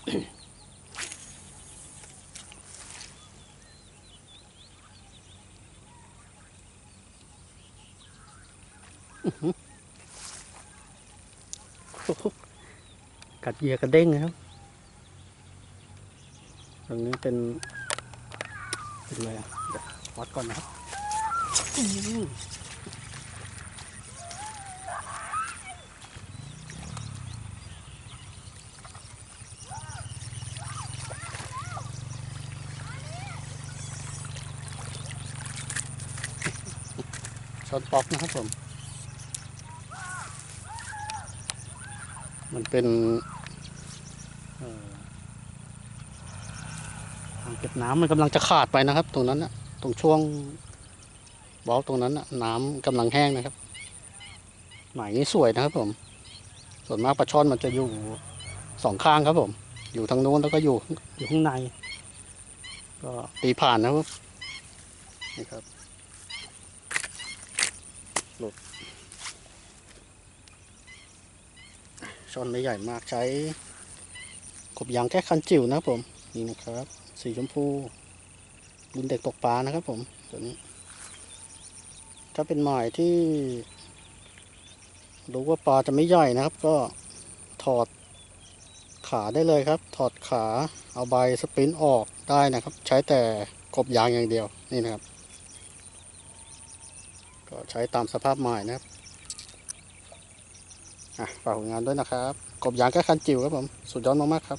กัดเหยื่อกระเด้งนะครับตรงนี้เป็นเป็นอะไรอะวัดก่อนนะครับ ช้อนป๊อกนะครับผม มันเป็นเอ่ออ่างเก็บน้ำมันกำลังจะขาดไปนะครับ ตรงนั้นนะตรงช่วงบล็อกตรงนั้นนะน้ำกำลังแห้งนะครับหมายนี้สวยนะครับผม ส่วนมากปลาช่อนมันจะอยู่สองข้างครับผม อยู่ทางโน้นแล้วก็อยู่อยู่ข้างใน ก็ตีผ่านนะครับนี่ครับ หลุดช่อนไม่ใหญ่มากใช้กบยางแค่คันจิ๋วนะครับผม นี่นะครับ สีชมพูรุ่นเด็กตกปลานะครับผมตัวนี้ ถ้าเป็นหมายที่รู้ว่าปลาจะไม่ใหญ่นะครับ ก็ถอดขาได้เลยครับ ถอดขาเอาใบสปรินต์ออกได้นะครับ ใช้แต่กบยางอย่างเดียวนี่นะครับ ใช้ตามสภาพหมายนะครับอะฝากผลงานด้วยนะครับ กบยางแค่คันจิ๋วครับผม สุดยอดมากๆครับ